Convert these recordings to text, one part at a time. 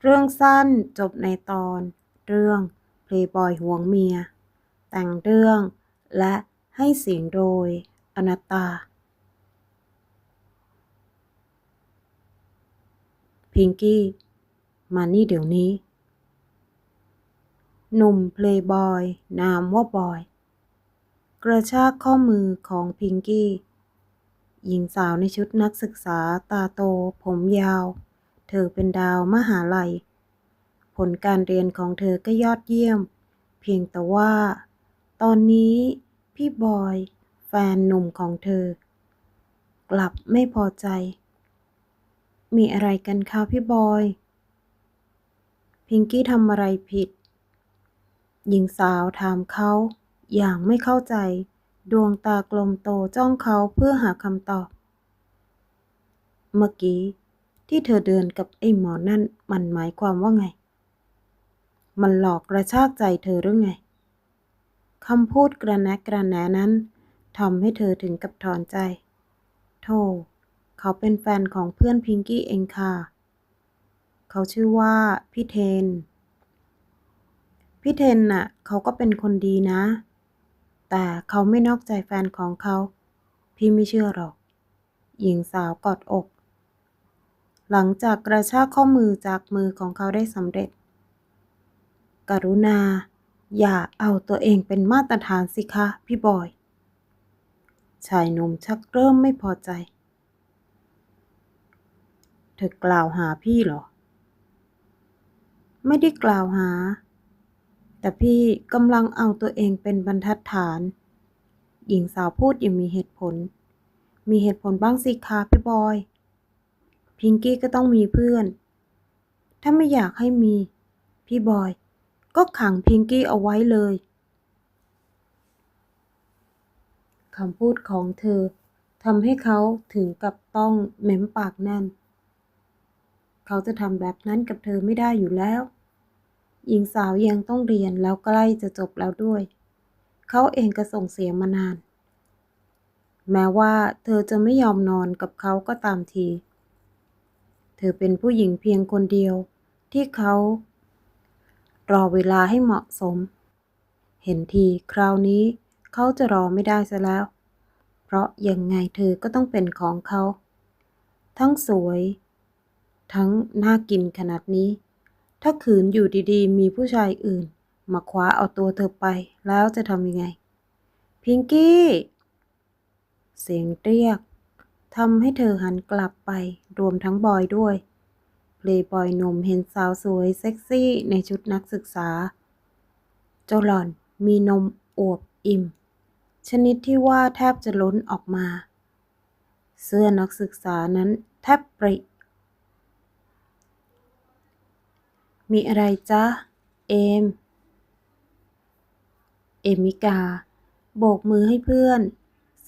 เรื่องสั้นจบในตอน เรื่องเพลย์บอยห่วงเมีย แต่งเรื่องและให้เสียงโดย อนัตตา พิงกี้ มานี่เดี๋ยวนี้ หนุ่มเพลย์บอย นามว่าบอย กระชากข้อมือของพิงกี้ หญิงสาวในชุดนักศึกษาตาโตผมยาว เธอเป็นดาวมหาลัย ผลการเรียนของเธอก็ยอดเยี่ยม เพียงแต่ว่า ตอนนี้พี่บอย แฟนหนุ่มของเธอ กลับไม่พอใจ มีอะไรกันคะพี่บอย พิงกี้ทำอะไรผิด หญิงสาวถามเขาอย่างไม่เข้าใจ ดวงตากลมโตจ้องเขาเพื่อหาคำตอบ เมื่อกี้ ที่เธอเดินกับไอ้หมอนั่นมันหมายความว่าไง มันหลอกกระชากใจเธอหรือไงคำพูดกระแนะกระแหนนั้นทำให้เธอถึงกับถอนใจ โธ่เขาเป็นแฟนของเพื่อนพิงกี้เองค่ะ เขาชื่อว่าพี่เทน พี่เทนน่ะ เขาก็เป็นคนดีนะ แต่เขาไม่นอกใจแฟนของเขา พี่ไม่เชื่อหรอก หญิงสาวกอดอก หลังจากกระชากข้อมือจากมือของเขาได้สำเร็จ กรุณา อย่าเอาตัวเองเป็นมาตรฐานสิคะ พี่บอย ชายหนุ่มชักเริ่มไม่พอใจ เธอกล่าวหาพี่เหรอ ไม่ได้กล่าวหา แต่พี่กำลังเอาตัวเองเป็นบรรทัดฐาน หญิงสาวพูดอย่างมีเหตุผล มีเหตุผลบ้างสิคะพี่บอย พิงกี้ก็ต้องมีเพื่อน ถ้าไม่อยากให้มี พี่บอย ก็ขังพิงกี้เอาไว้เลยคำพูดของเธอทำให้เขาถึงกับต้องเหม้มปากแน่น เขาจะทำแบบนั้นกับเธอไม่ได้อยู่แล้ว หญิงสาวยังต้องเรียนแล้วใกล้จะจบแล้วด้วย เขาเองก็ส่งเสียมานาน แม้ว่าเธอจะไม่ยอมนอนกับเขาก็ตามที เธอเป็นผู้หญิงเพียงคนเดียว ที่เขา รอเวลาให้เหมาะสม เห็นทีคราวนี้เขาจะรอไม่ได้ซะแล้ว เพราะยังไงเธอก็ต้องเป็นของเขา ทั้งสวย ทั้งน่ากินขนาดนี้ ถ้าขืนอยู่ดีๆ มีผู้ชายอื่น มาคว้าเอาตัวเธอไปแล้วจะทำยังไง พิงกี้ เสียงเรียก ทำให้เธอหันกลับไปรวมทั้งบอยด้วย เพลย์บอยหนุ่มเห็นสาวสวยเซ็กซี่ในชุดนักศึกษา เจ้าหล่อนมีนมอวบอิ่ม ชนิดที่ว่าแทบจะล้นออกมา เสื้อนักศึกษานั้นแทบปริ มีอะไรจ๊ะ เอม เอมิกา โบกมือให้เพื่อน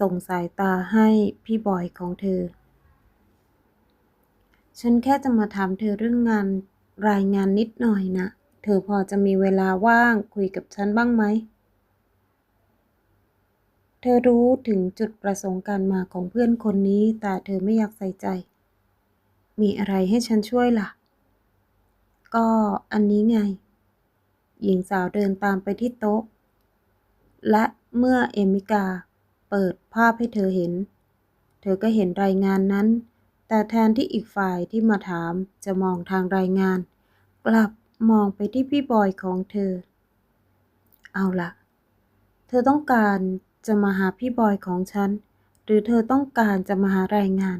ส่งสายตาให้พี่บอยของเธอ ฉันแค่จะมาถามเธอเรื่องงานรายงานนิดหน่อยนะ เธอพอจะมีเวลาว่างคุยกับฉันบ้างไหม เธอรู้ถึงจุดประสงค์การมาของเพื่อนคนนี้ แต่เธอไม่อยากใส่ใจ มีอะไรให้ฉันช่วยล่ะ ก็อันนี้ไง หญิงสาวเดินตามไปที่โต๊ะ และเมื่อเอมิกา เปิดภาพให้เธอเห็น เธอก็เห็นรายงานนั้น แต่แทนที่อีกฝ่ายที่มาถามจะมองทางรายงาน กลับมองไปที่พี่บอยของเธอ เอาล่ะ เธอต้องการจะมาหาพี่บอยของฉัน หรือเธอต้องการจะมาหารายงาน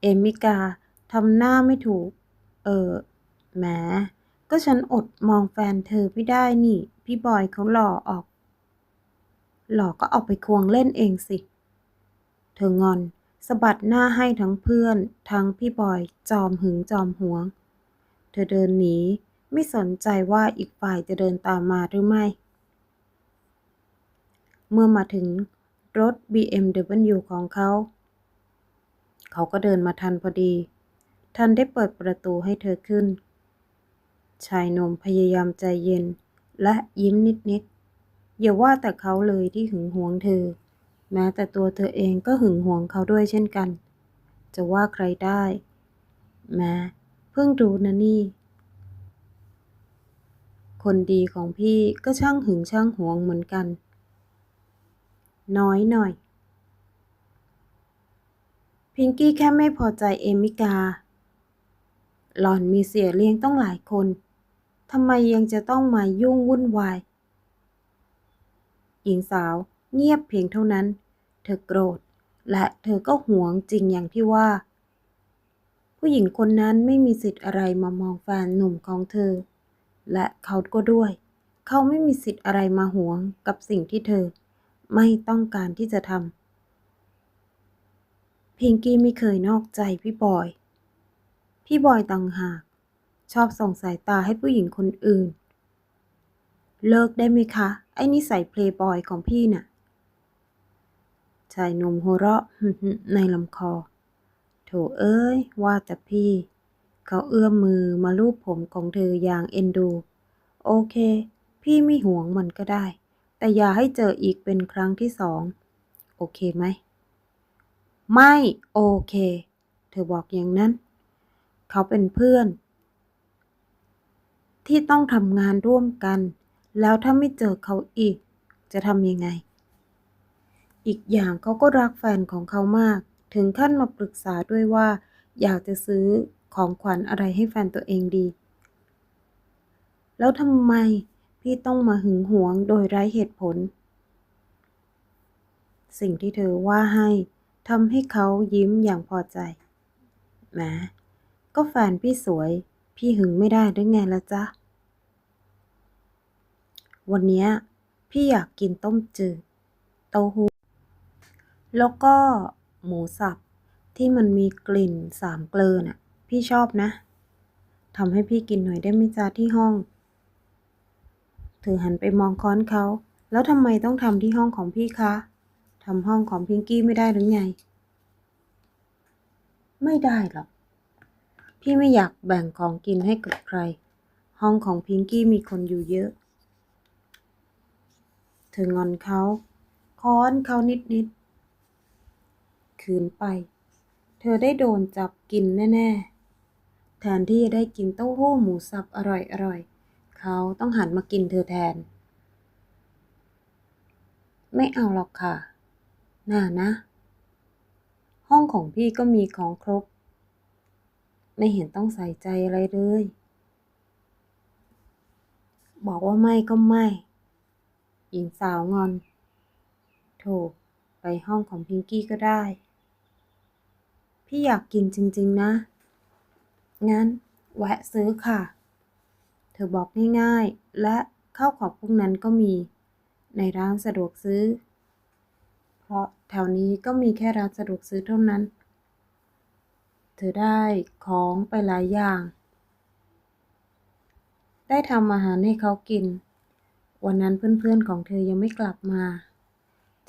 เอมิกาทำหน้าไม่ถูก เออแหมก็ฉันอดมองแฟนเธอไม่ได้นี่ พี่บอยเขาหล่อออก หลอก็เอาไปควงเล่นเองสิ เธองอนสะบัดหน้าให้ทั้งเพื่อน ทั้งพี่บอย จอมหึงจอมหวง เธอเดินหนี ไม่สนใจว่าอีกฝ่ายจะเดินตามมาหรือไม่ เมื่อมาถึงรถ BMW ของเขา เขาก็เดินมาทันพอดี ทันได้เปิดประตูให้เธอขึ้น ชายหนุ่มพยายามใจเย็นและยิ้มนิดๆ อย่าว่าแต่เขาเลยที่หึงหวงเธอ แม้แต่ตัวเธอเองก็หึงหวงเขาด้วยเช่นกัน จะว่าใครได้แม้เพิ่งรู้นะนี่ คนดีของพี่ก็ช่างหึงช่างหวงเหมือนกัน น้อยหน่อย พิงกี้แค่ไม่พอใจเอมิกา หล่อนมีเสียเลี้ยงต้องหลายคนทำไมยังจะต้องมายุ่งวุ่นวาย หญิงสาวเงียบเพียงเท่านั้น เธอโกรธ และเธอก็หวงจริงอย่างที่ว่า ผู้หญิงคนนั้นไม่มีสิทธิ์อะไรมามองแฟนหนุ่มของเธอ และเขาก็ด้วย เขาไม่มีสิทธิ์อะไรมาหวงกับสิ่งที่เธอ ไม่ต้องการที่จะทำพิงกี้ไม่เคยนอกใจพี่บอย พี่บอยต่างหาก ชอบส่งสายตาให้ผู้หญิงคนอื่น เลิกได้ไหมคะ ไอ้นิสัยเพลย์บอยของพี่น่ะชายหนุ่มหัวเราะในลำคอ โถเอ้ย ว่าแต่พี่ เขาเอื้อมมือมาลูบผมของเธออย่างเอ็นดู โอเค พี่ไม่ห่วงมันก็ได้ แต่อย่าให้เจออีกเป็นครั้งที่สอง โอเคไหม ไม่โอเค เธอบอกอย่างนั้น เขาเป็นเพื่อน ที่ต้องทำงานร่วมกัน แล้วถ้าไม่เจอเขาอีก จะทำยังไง อีกอย่างเขาก็รักแฟนของเขามาก ถึงขั้นมาปรึกษาด้วยว่า อยากจะซื้อของขวัญอะไรให้แฟนตัวเองดี แล้วทำไมพี่ต้องมาหึงหวงโดยไร้เหตุผล สิ่งที่เธอว่าให้ทำให้เขายิ้มอย่างพอใจแหมก็แฟนพี่สวย พี่หึงไม่ได้หรือไงละจ๊ะ วันนี้พี่อยากกินต้มจืด เต้าหู้ แล้วก็หมูสับที่มันมีกลิ่นสามเกลือน่ะ พี่ชอบนะทำให้พี่กินหน่อยได้ไหมจ๊ะที่ห้อง เธอหันไปมองค้อนเขา แล้วทำไมต้องทำที่ห้องของพี่คะทำห้องของพิงกี้ไม่ได้หรือไง ไม่ได้หรอก พี่ไม่อยากแบ่งของกินให้กับใคร ห้องของพิงกี้มีคนอยู่เยอะ เธองอนเขา ค้อนเขานิดๆคืนไป เธอได้โดนจับกินแน่ๆ แทนที่จะได้กินเต้าหู้หมูสับอร่อยๆ เขาต้องหันมากินเธอแทน ไม่เอาหรอกค่ะ น่านะ ห้องของพี่ก็มีของครบ ไม่เห็นต้องใส่ใจอะไรเลย บอกว่าไม่ก็ไม่ หญิงสาวงอน โถ ไปห้องของพิงกี้ก็ได้ พี่อยากกินจริง ๆ นะ งั้น แวะซื้อค่ะ เธอบอกง่ายๆ และข้าวของพวกนั้นก็มี ในร้านสะดวกซื้อ เพราะแถวนี้ก็มีแค่ร้านสะดวกซื้อเท่านั้น เธอได้ของไปหลายอย่าง ได้ทำอาหารให้เขากิน วันนั้นเพื่อนๆของเธอยังไม่กลับมา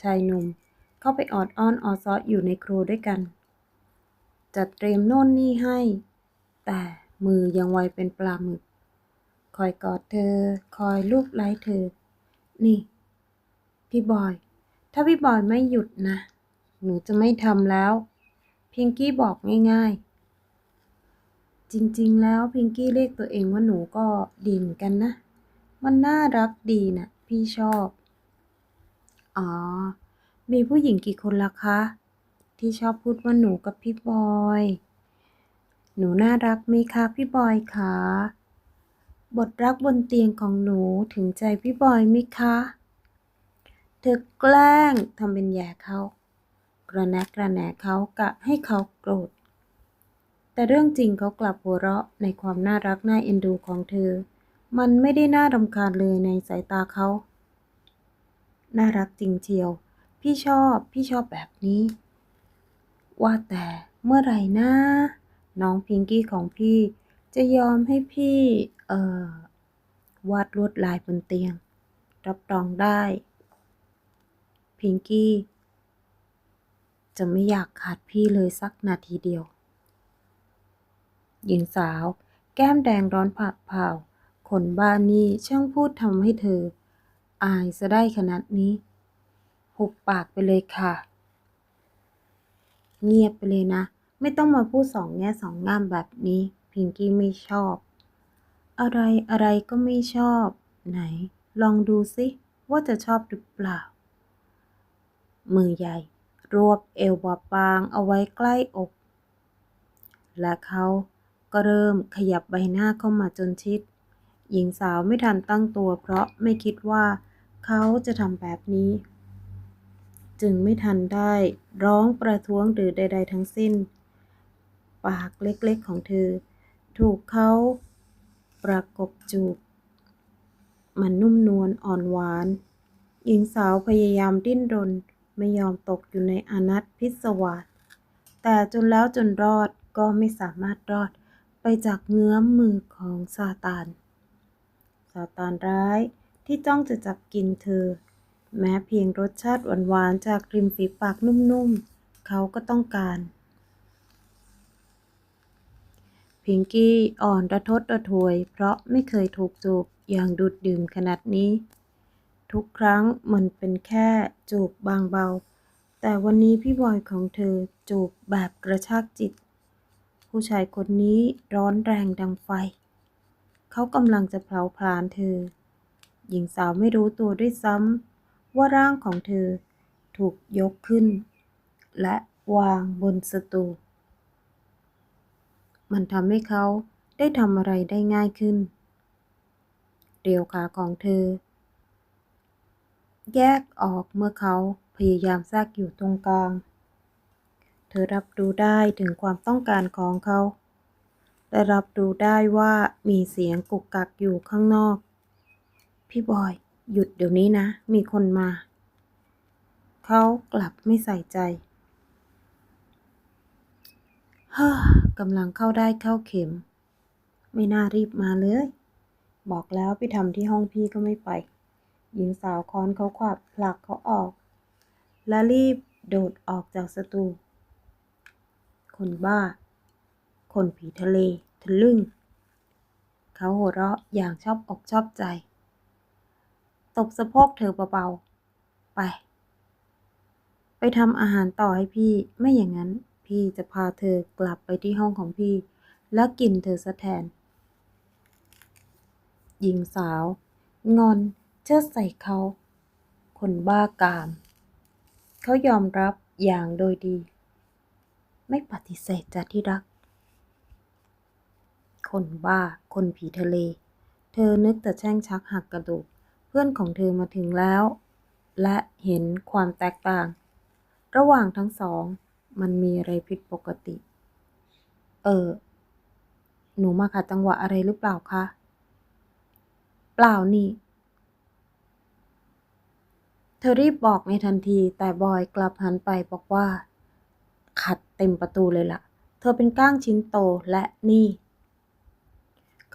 ชายหนุ่มเข้าไปออดอ้อนออซอสอยู่ในครัวด้วยกัน จัดเตรียมโน่นนี่ให้ แต่มือยังไวเป็นปลาหมึก คอยกอดเธอ คอยลูบไล้เธอ นี่ พี่บอย ถ้าพี่บอยไม่หยุดนะ หนูจะไม่ทำแล้ว พิงกี้บอกง่ายๆ จริงๆ แล้วพิงกี้เรียกตัวเองว่าหนูก็ดีเหมือนกันนะ มันน่ารักดีนะพี่ชอบ อ๋อ มีผู้หญิงกี่คนล่ะคะ ที่ชอบพูดว่าหนูกับพี่บอย หนูน่ารักไหมคะพี่บอยคะบทรักบนเตียงของหนูถึงใจพี่บอยไหมคะ เธอแกล้งทำเป็นแย่เขา กระแนกกระแหนเขากะให้เขาโกรธ แต่เรื่องจริงเขากลับหัวเราะในความน่ารักน่าเอ็นดูของเธอ มันไม่ได้น่ารำคาญเลยในสายตาเขา น่ารักจริงเชียว พี่ชอบ พี่ชอบแบบนี้ ว่าแต่เมื่อไหร่นะ น้องพิงกี้ของพี่ จะยอมให้พี่ เอ่อ วาดลวดลายบนเตียง รับรองได้ พิงกี้ จะไม่อยากขาดพี่เลยสักนาทีเดียว หญิงสาว แก้มแดงร้อนผักเผา คนบ้านนี้ช่างพูดทำให้เธอ อายซะได้ขนาดนี้ หุบปากไปเลยค่ะ เงียบไปเลยนะ ไม่ต้องมาพูดสองแง่สองงามแบบนี้ พิงกี้ไม่ชอบ อะไรอะไรก็ไม่ชอบ ไหน ลองดูสิว่าจะชอบหรือเปล่า มือใหญ่ รวบเอวบอบบางเอาไว้ใกล้อก และเขาก็เริ่มขยับใบหน้าเข้ามาจนชิด หญิงสาวไม่ทันตั้งตัว เพราะไม่คิดว่าเขาจะทำแบบนี้ จึงไม่ทันได้ร้องประท้วงหรือใด ๆ ทั้งสิ้น ปากเล็กๆของเธอ ถูกเขาประกบจูบ มันนุ่มนวลอ่อนหวาน หญิงสาวพยายามดิ้นรนไม่ยอมตกอยู่ในอนัตพิศวาสแต่จนแล้วจนรอดก็ไม่สามารถรอดไปจากเงื้อมมือของซาตาน ซาตานร้าย ที่จ้องจะจับกินเธอ แม้เพียงรสชาติหวานๆจากริมฝีปากนุ่มๆ เขาก็ต้องการพิงกี้อ่อนระทดระทวย เพราะไม่เคยถูกจูบอย่างดูดดื่มขนาดนี้ ทุกครั้งมันเป็นแค่จูบบางเบา แต่วันนี้พี่บอยของเธอจูบแบบกระชากจิต ผู้ชายคนนี้ร้อนแรงดังไฟ เขากำลังจะเผาผลาญเธอ หญิงสาวไม่รู้ตัวด้วยซ้ำว่าร่างของเธอถูกยกขึ้น และวางบนสตูมันทำให้เขาได้ทำอะไรได้ง่ายขึ้น เรียวขาของเธอ แยกออกเมื่อเขาพยายามแทรกอยู่ตรงกลาง เธอรับรู้ได้ถึงความต้องการของเขา และรับรู้ได้ว่ามีเสียงกุกกักอยู่ข้างนอก พี่บอย หยุดเดี๋ยวนี้นะ มีคนมา เขากลับไม่ใส่ใจเฮ้อกำลังเข้าได้เข้าเข็ม ไม่น่ารีบมาเลย บอกแล้วไปทำที่ห้องพี่ก็ไม่ไป หญิงสาวค้อนเขาขวับผลักเขาออก และรีบโดดออกจากสตู คนบ้า คนผีทะเลทะลึ่ง เขาหัวเราะอย่างชอบอกชอบใจ ตบสะโพกเธอเบาๆ ไป ไปทำอาหารต่อให้พี่ ไม่อย่างนั้นพี่จะพาเธอกลับไปที่ห้องของพี่ แล้วกินเธอซะแทน หญิงสาว งอนเชิดใส่เขา คนบ้ากาม เขายอมรับอย่างโดยดี ไม่ปฏิเสธจ้ะที่รัก คนบ้า คนผีทะเล เธอนึกแต่แช่งชักหักกระดูก เพื่อนของเธอมาถึงแล้ว และเห็นความแตกต่าง ระหว่างทั้งสอง มันมีอะไรผิดปกติ เออ หนูมาขัดจังหวะอะไรหรือเปล่าคะ เปล่านี่ เธอรีบบอกในทันที แต่บอยกลับหันไปบอกว่า ขัดเต็มประตูเลยล่ะเธอเป็นก้างชิ้นโตและนี่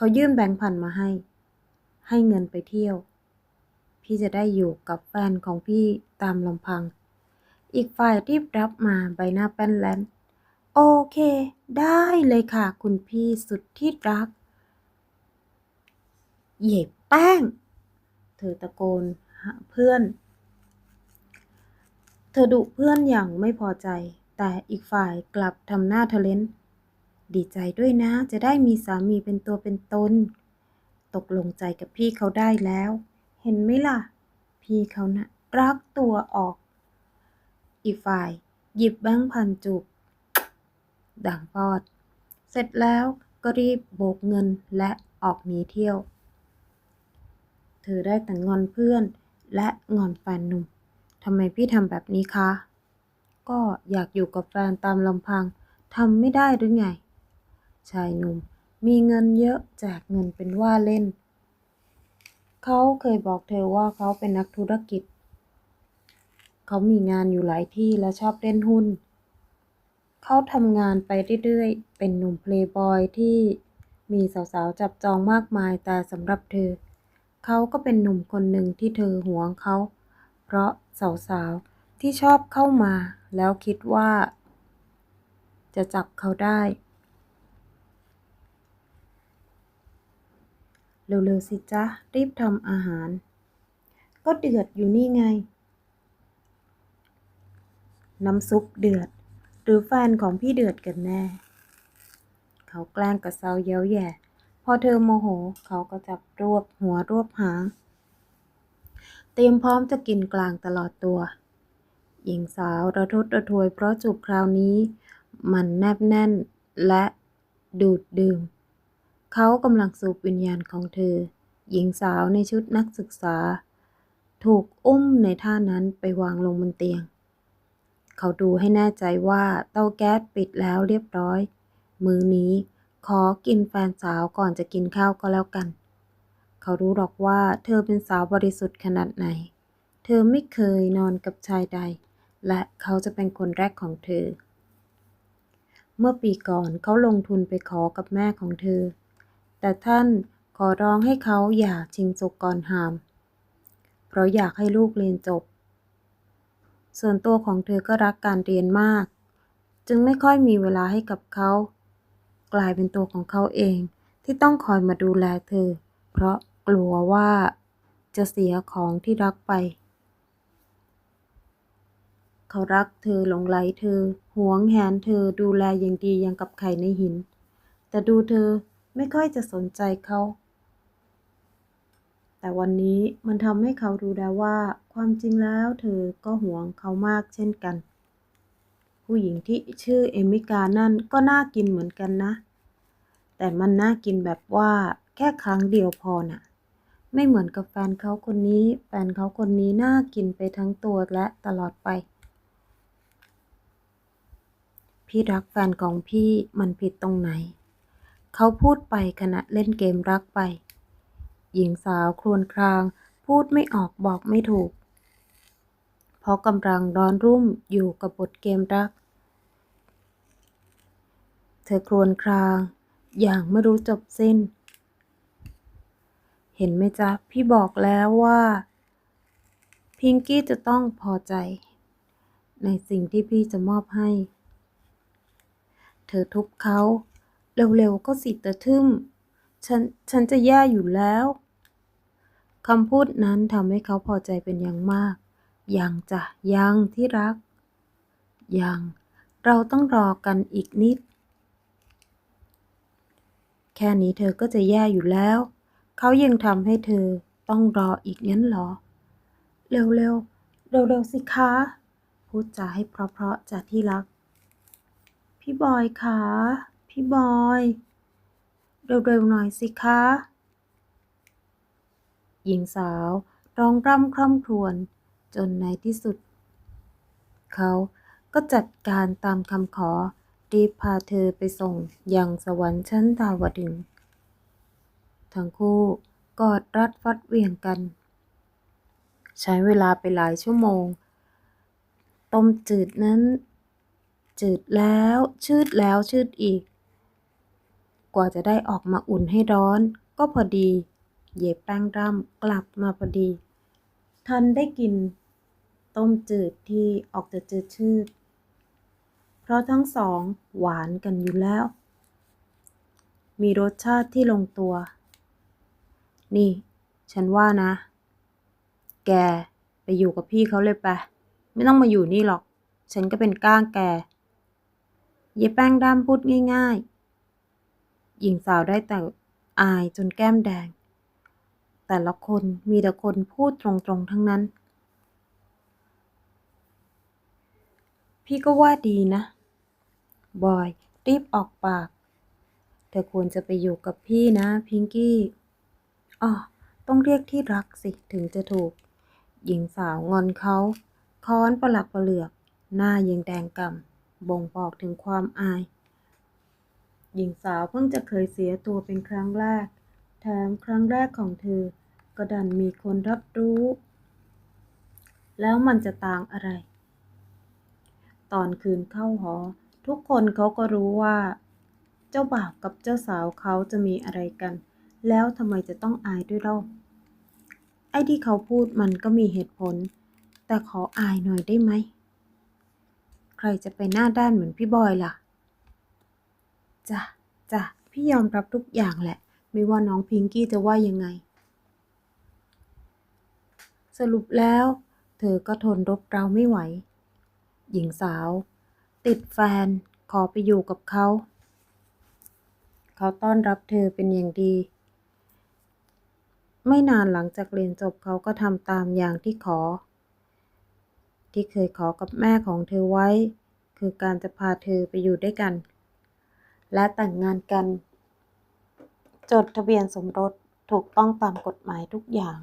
เขายื่นแบงค์พันมาให้ ให้เงินไปเที่ยว พี่จะได้อยู่กับแฟนของพี่ตามลำพัง อีกฝ่ายรีบรับมาใบหน้าแป้นแลนโอเค ได้เลยค่ะ คุณพี่สุดที่รัก เหย็บแป้ง เธอตะโกนหาเพื่อน เธอดุเพื่อนอย่างไม่พอใจ แต่อีกฝ่ายกลับทำหน้าทเลน ดีใจด้วยนะ จะได้มีสามีเป็นตัวเป็นตน ตกลงใจกับพี่เขาได้แล้ว เห็นไหมล่ะ พี่เขานะ่ะรักตัวออก อีกฝ่าย หยิบแบงค์พันจูบดังปอด เสร็จแล้วก็รีบโบกเงินและออกหนีเที่ยว เธอได้แต่งอนเพื่อนและงอนแฟนหนุ่มทำไมพี่ทำแบบนี้คะ ก็อยากอยู่กับแฟนตามลำพังทำไม่ได้หรือไง ชายหนุ่ม มีเงินเยอะแจกเงินเป็นว่าเล่น เขาเคยบอกเธอว่าเขาเป็นนักธุรกิจ เขามีงานอยู่หลายที่และชอบเล่นหุ้น เขาทำงานไปเรื่อยๆ เป็นหนุ่มเพลย์บอยที่มีสาวๆ จับจองมากมายแต่สำหรับเธอ เขาก็เป็นหนุ่มคนหนึ่งที่เธอหวงเขา เพราะสาวๆ ที่ชอบเข้ามา แล้วคิดว่า จะจับเขาได้ เร็วๆสิจ๊ะ รีบทำอาหาร ก็เดือดอยู่นี่ไง น้ำซุปเดือด หรือแฟนของพี่เดือดกันแน่ เขาแกล้งกระเซาเย้าแย่ พอเธอโมโห เขาก็จับรวบหัวรวบหาง เตรียมพร้อมจะกินกลางตลอดตัว หญิงสาวระทดระทวยเพราะจูบคราวนี้ มันแนบแน่นและดูดดื่ม เขากำลังสูบวิญญาณของเธอ หญิงสาวในชุดนักศึกษา ถูกอุ้มในท่านั้นไปวางลงบนเตียง เขาดูให้แน่ใจว่าเตาแก๊สปิดแล้วเรียบร้อย มือนี้ขอกินแฟนสาวก่อนจะกินข้าวก็แล้วกัน เขารู้หรอกว่าเธอเป็นสาวบริสุทธิ์ขนาดไหน เธอไม่เคยนอนกับชายใด และเขาจะเป็นคนแรกของเธอ เมื่อปีก่อนเขาลงทุนไปขอกับแม่ของเธอ แต่ท่านขอร้องให้เขาอย่าชิงสุกก่อนหาม เพราะอยากให้ลูกเรียนจบ ส่วนตัวของเธอก็รักการเรียนมาก จึงไม่ค่อยมีเวลาให้กับเขา กลายเป็นตัวของเขาเองที่ต้องคอยมาดูแลเธอ เพราะกลัวว่าจะเสียของที่รักไป เขารักเธอหลงไหลเธอหวงแหนเธอดูแลอย่างดีอย่างกับไข่ในหิน แต่ดูเธอ ไม่ค่อยจะสนใจเขา แต่วันนี้มันทำให้เขารู้แล้วว่า ความจริงแล้วเธอก็หวงเขามากเช่นกัน ผู้หญิงที่ชื่อเอมิกานั่นก็น่ากินเหมือนกันนะ แต่มันน่ากินแบบว่าแค่ครั้งเดียวพอน่ะ ไม่เหมือนกับแฟนเขาคนนี้ แฟนเขาคนนี้น่ากินไปทั้งตัวและตลอดไปพี่รักแฟนของพี่มันผิดตรงไหน เขาพูดไปขณะเล่นเกมรักไป หญิงสาวครวญคราง พูดไม่ออกบอกไม่ถูก เพราะกำลังร้อนรุ่มอยู่กับบทเกมรัก เธอครวญคราง อย่างไม่รู้จบสิ้น เห็นไหมจ๊ะ พี่บอกแล้วว่า พิงกี้จะต้องพอใจ ในสิ่งที่พี่จะมอบให้ เธอทุบเขา เร็วๆก็สิตะทึ่ม ฉัน ฉันจะแย่อยู่แล้ว คำพูดนั้นทำให้เขาพอใจเป็นอย่างมาก ยังจ้ะ ยังที่รัก ยัง เราต้องรอกันอีกนิด แค่นี้เธอก็จะแย่อยู่แล้ว เขายังทำให้เธอต้องรออีกงั้นเหรอ เร็วๆ เร็วๆสิคะ พูดจาให้เพราะๆจากที่รัก พี่บอยคะ พี่บอย เร็วๆหน่อยสิคะ หญิงสาวร้องร่ำคร่ำครวญจนในที่สุด เขาก็จัดการตามคำขอ รีบพาเธอไปส่งยังสวรรค์ชั้นดาวดึง ทั้งคู่กอดรัดฟัดเวียงกัน ใช้เวลาไปหลายชั่วโมง ต้มจืดนั้น จืดแล้วชืดแล้วชืดอีก กว่าจะได้ออกมาอุ่นให้ร้อน ก็พอดีเย็บแป้งร่ำกลับมาพอดี ทันได้กิน ต้มจืดที่ออกจะจืดชืด เพราะทั้งสองหวานกันอยู่แล้ว มีรสชาติที่ลงตัว นี่ ฉันว่านะ แกไปอยู่กับพี่เขาเลยไป ไม่ต้องมาอยู่นี่หรอก ฉันก็เป็นก้างแกเย็บแป้งด้ามพูดง่าย ๆ หญิงสาวได้แต่อายจนแก้มแดง แต่ละคนมีแต่คนพูดตรงๆทั้งนั้น พี่ก็ว่าดีนะ บอย รีบออกปาก เธอควรจะไปอยู่กับพี่นะ พิงกี้อ๋อต้องเรียกที่รักสิถึงจะถูก หญิงสาวงอนเขาค้อนประหลักประเหลือก หน้ายังแดงกำ่ำบ่งบอกถึงความอาย หญิงสาวเพิ่งจะเคยเสียตัวเป็นครั้งแรก แถมครั้งแรกของเธอ ก็ดันมีคนรับรู้ แล้วมันจะต่างอะไร ตอนคืนเข้าหอ ทุกคนเขาก็รู้ว่า เจ้าบ่าวกับเจ้าสาวเขาจะมีอะไรกัน แล้วทำไมจะต้องอายด้วยเล่าไอ้ที่เขาพูดมันก็มีเหตุผล แต่ขออายหน่อยได้ไหม ใครจะไปหน้าด้านเหมือนพี่บอยล่ะ จ้ะจ้ะพี่ยอมรับทุกอย่างแหละ ไม่ว่าน้องพิงกี้จะว่ายังไง สรุปแล้ว เธอก็ทนรบเราไม่ไหว หญิงสาว ติดแฟนขอไปอยู่กับเขา เขาต้อนรับเธอเป็นอย่างดี ไม่นานหลังจากเรียนจบเขาก็ทำตามอย่างที่ขอ ที่เคยขอกับแม่ของเธอไว้ คือการจะพาเธอไปอยู่ด้วยกัน และแต่งงานกัน จดทะเบียนสมรสถูกต้องตามกฎหมายทุกอย่าง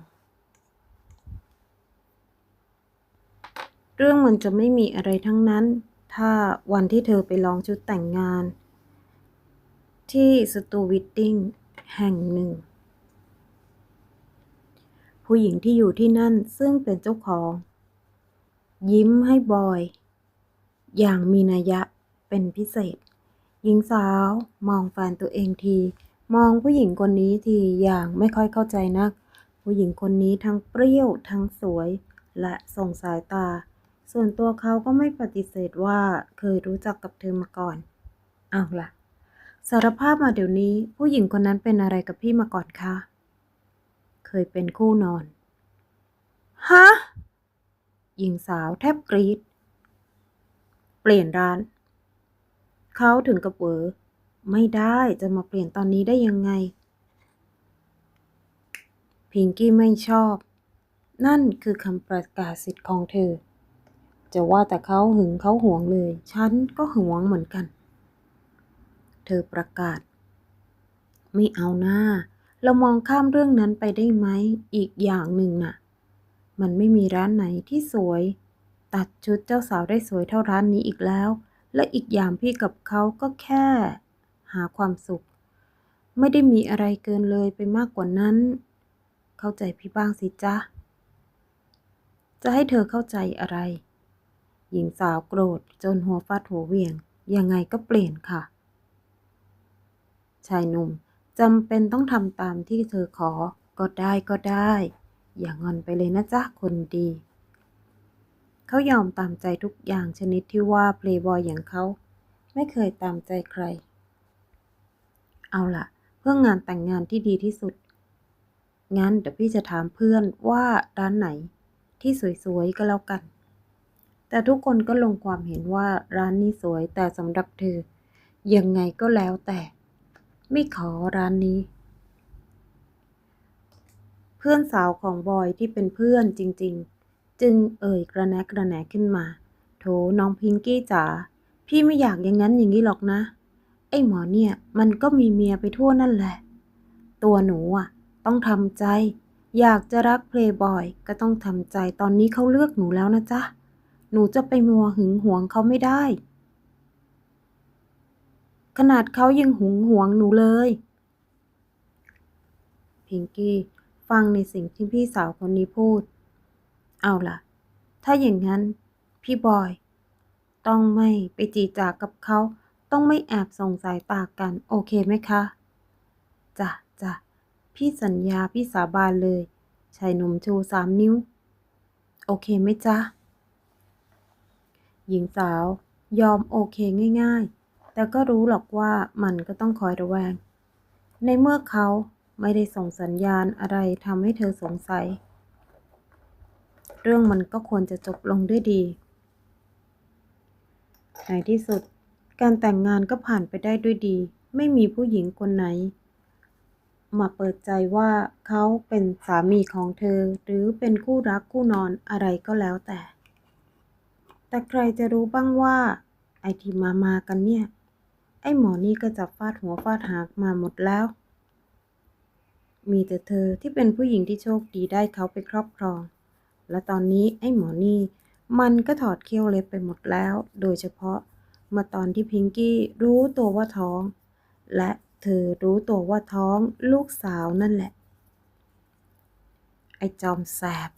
เรื่องมันจะไม่มีอะไรทั้งนั้น ถ้าวันที่เธอไปลองชุดแต่งงาน ที่สตูวิตติ้งแห่งหนึ่ง ผู้หญิงที่อยู่ที่นั่นซึ่งเป็นเจ้าของ ยิ้มให้บอย อย่างมีนัยยะเป็นพิเศษ หญิงสาวมองแฟนตัวเองที มองผู้หญิงคนนี้ทีอย่างไม่ค่อยเข้าใจนัก ผู้หญิงคนนี้ทั้งเปรี้ยวทั้งสวย และส่งสายตา ส่วนตัวเขาก็ไม่ปฏิเสธว่าเคยรู้จักกับเธอมาก่อน เอาล่ะ สารภาพมาเดี๋ยวนี้ ผู้หญิงคนนั้นเป็นอะไรกับพี่มาก่อนคะ เคยเป็นคู่นอน ฮะ หญิงสาวแทบกรีด เปลี่ยนร้าน เขาถึงกับเวอไม่ได้จะมาเปลี่ยนตอนนี้ได้ยังไง พิงกี้ไม่ชอบ นั่นคือคำประกาศสิทธิ์ของเธอ จะว่าแต่เขาหึงเขาหวงเลย ฉันก็หวงเหมือนกัน เธอประกาศ ไม่เอาหน้า เรามองข้ามเรื่องนั้นไปได้ไหม อีกอย่างหนึ่งน่ะ มันไม่มีร้านไหนที่สวย ตัดชุดเจ้าสาวได้สวยเท่าร้านนี้อีกแล้ว และอีกอย่างพี่กับเขาก็แค่หาความสุข ไม่ได้มีอะไรเกินเลยไปมากกว่านั้น เข้าใจพี่บ้างสิจ๊ะ จะให้เธอเข้าใจอะไร หญิงสาวโกรธจนหัวฟาดหัวเหวี่ยง ยังไงก็เปลี่ยนค่ะ ชายหนุ่มจำเป็นต้องทำตามที่เธอขอก็ได้ก็ได้ อย่างอนไปเลยนะจ๊ะคนดี เขายอมตามใจทุกอย่างชนิดที่ว่าเพลย์บอยอย่างเขาไม่เคยตามใจใคร เอาล่ะ เพื่องานแต่งงานที่ดีที่สุด งั้นเดี๋ยวพี่จะถามเพื่อนว่าร้านไหนที่สวยๆก็แล้วกัน แต่ทุกคนก็ลงความเห็นว่าร้านนี้สวยแต่สำหรับเธอ ยังไงก็แล้วแต่ ไม่ขอร้านนี้ เพื่อนสาวของบอยที่เป็นเพื่อนจริง ๆ จึงเอ่ยกระแนะกระแหนขึ้นมา โถน้องพิงกี้จ๋าพี่ไม่อยากอย่างนั้นอย่างนี้หรอกนะ ไอ้หมอเนี่ยมันก็มีเมียไปทั่วนั่นแหละ ตัวหนูอะ ต้องทำใจ อยากจะรักเพลย์บอยก็ต้องทำใจตอนนี้เขาเลือกหนูแล้วนะจ๊ะ หนูจะไปมัวหึงหวงเขาไม่ได้ ขนาดเขายังหึงหวงหนูเลย พิงกี้ ฟังในสิ่งที่พี่สาวคนนี้พูด เอาล่ะ ถ้าอย่างนั้น พี่บอย ต้องไม่ไปจีจากกับเขา ต้องไม่แอบส่งสายตากัน โอเคไหมคะจ้ะจ้ะพี่สัญญาพี่สาบานเลยชายหนุ่มชูสามนิ้ว โอเคไหมจ๊ะ หญิงสาวยอมโอเคง่าย ๆ แต่ก็รู้หรอกว่ามันก็ต้องคอยระแวง ในเมื่อเขาไม่ได้ส่งสัญญาณอะไรทำให้เธอสงสัย เรื่องมันก็ควรจะจบลงด้วยดี ในที่สุด การแต่งงานก็ผ่านไปได้ด้วยดี ไม่มีผู้หญิงคนไหน มาเปิดใจว่าเขาเป็นสามีของเธอ หรือเป็นคู่รักคู่นอนอะไรก็แล้วแต่ แต่ใครจะรู้บ้างว่า ไอที่มามากันเนี่ย ไอหมอนี่ก็จับฟาดหัวฟาดหางมาหมดแล้วมีแต่เธอที่เป็นผู้หญิงที่โชคดีได้เขาไปครอบครอง และตอนนี้ไอ้หมอนี่ มันก็ถอดเขี้ยวเล็บไปหมดแล้ว โดยเฉพาะเมื่อตอนที่พิงกี้รู้ตัวว่าท้อง และเธอรู้ตัวว่าท้องลูกสาวนั่นแหละ ไอ้จอมแสบ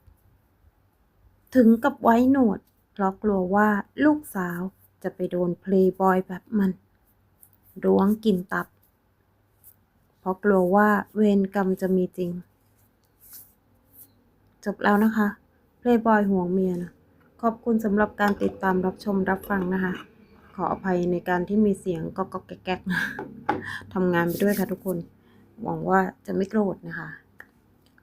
ถึงกับไว้หนวดเพราะกลัวว่าลูกสาวจะไปโดนเพลย์บอยแบบมันร้วงกินตับ เพราะกลัวว่าเวรกรรมจะมีจริง จบแล้วนะคะ ย์บอยห่วงเมียนะขอบคุณสำหรับการติดตามรับชมรับฟังนะคะ ขออภัยในการที่มีเสียงก็ก็แก๊กๆนะทำงานไปด้วยค่ะทุกคน หวังว่าจะไม่โกรธนะคะ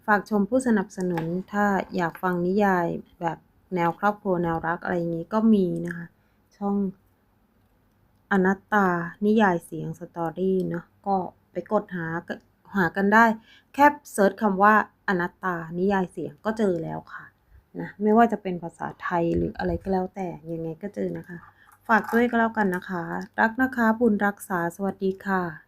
ฝากชมผู้สนับสนุนถ้าอยากฟังนิยายแบบแนวครอบครัวแนวรักอะไรอย่างนี้ก็มีนะคะ ช่องอนัตตานิยายเสียงสตอรี่เนาะก็ไปกดหาหากันได้ แค่เซิร์ชคำว่าอนัตตานิยายเสียงก็เจอแล้วค่ะ นะไม่ว่าจะเป็นภาษาไทยหรืออะไรก็แล้วแต่ยังไงก็เจอนะคะ ฝากด้วยก็แล้วกันนะคะ รักนะคะบุญรักษาสวัสดีค่ะ